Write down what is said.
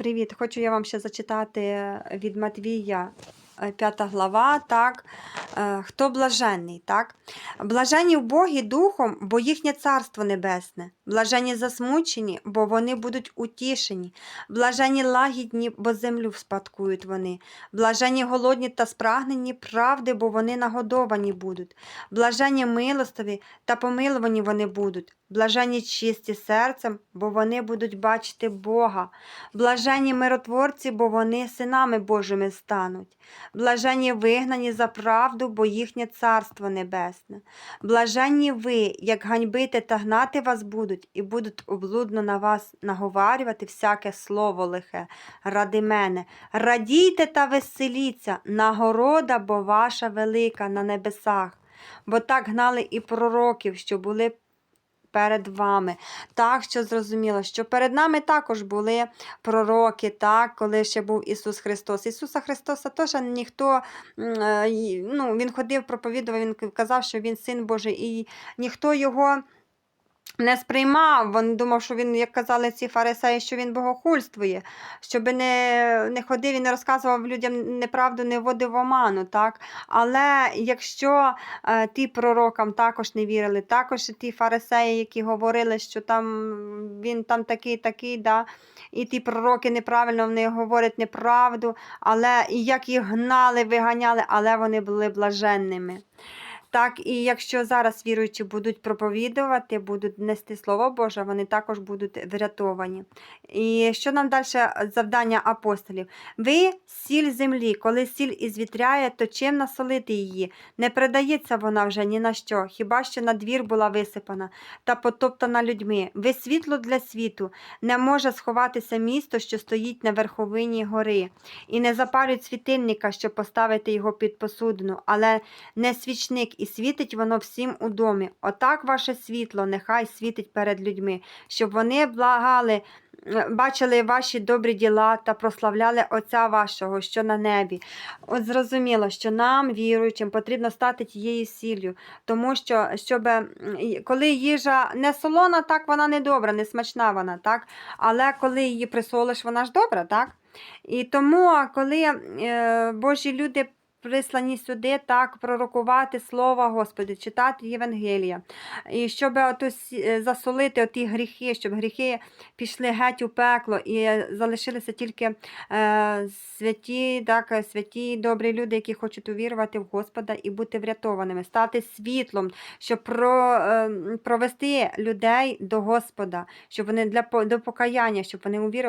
Привіт! Хочу я вам ще зачитати від Матвія, 5 глава, так? Е, Хто блаженний, так? Блажені в Богі духом, бо їхнє царство небесне. Блажені засмучені, бо вони будуть утішені. Блажені лагідні, бо землю вспадкують вони. Блажені голодні та спрагнені правди, бо вони нагодовані будуть. Блажені милостиві та помилувані вони будуть. Блажені чисті серцем, бо вони будуть бачити Бога. Блажені миротворці, бо вони синами Божими стануть. Блажені вигнані за правду, бо їхнє царство небесне. Блаженні ви, як ганьбити та гнати вас будуть, і будуть облудно на вас наговарювати всяке слово лихе ради мене. Радійте та веселіться, нагорода, бо ваша велика на небесах. Бо так гнали і пророків, що були перед вами. Так, що зрозуміло, що перед нами також були пророки, так, коли ще був Ісус Христос. Ісуса Христоса теж ніхто, е, ну, Він ходив, проповідував, Він казав, що Він син Божий, і ніхто його. Не сприймав, він думав, що він, як казали ці фарисеї, що він богохульствує, щоб не, не ходив і не розказував людям неправду, не вводив в оману. Так? Але якщо е, ті пророкам також не вірили, також ті фарисеї, які говорили, що там він там такий, такий, да, і ті пророки неправильно вони говорять неправду, але і як їх гнали, виганяли, але вони були блаженними. Так, і якщо зараз віруючі будуть проповідувати, будуть нести Слово Боже, вони також будуть врятовані. І що нам далі завдання апостолів? Ви сіль землі, коли сіль ізвітряє, то чим насолити її? Не придається вона вже ні на що, хіба що на двір була висипана та потоптана людьми. Ви світло для світу, не може сховатися місто, що стоїть на верховині гори, і не запалюють світильника, щоб поставити його під посудину, але не свічник, і світить воно всім у домі. Отак ваше світло нехай світить перед людьми, щоб вони благали, бачили ваші добрі діла та прославляли Отця вашого, що на небі. От зрозуміло, що нам, віруючим, потрібно стати тією сіллю, тому що щоб, коли їжа не солона, так вона не добра, не смачна вона, так? але коли її присолиш, вона ж добра, так? І тому, коли е, Божі люди прислані сюди так пророкувати Слово Господи, читати Євангелія. І щоб ото сі- е, засолити оті гріхи, щоб гріхи пішли геть у пекло і залишилися тільки е, святі, так, святі добрі люди, які хочуть увірувати в Господа і бути врятованими, стати світлом, щоб про, е, провести людей до Господа, щоб вони для до покаяння, щоб вони увірували.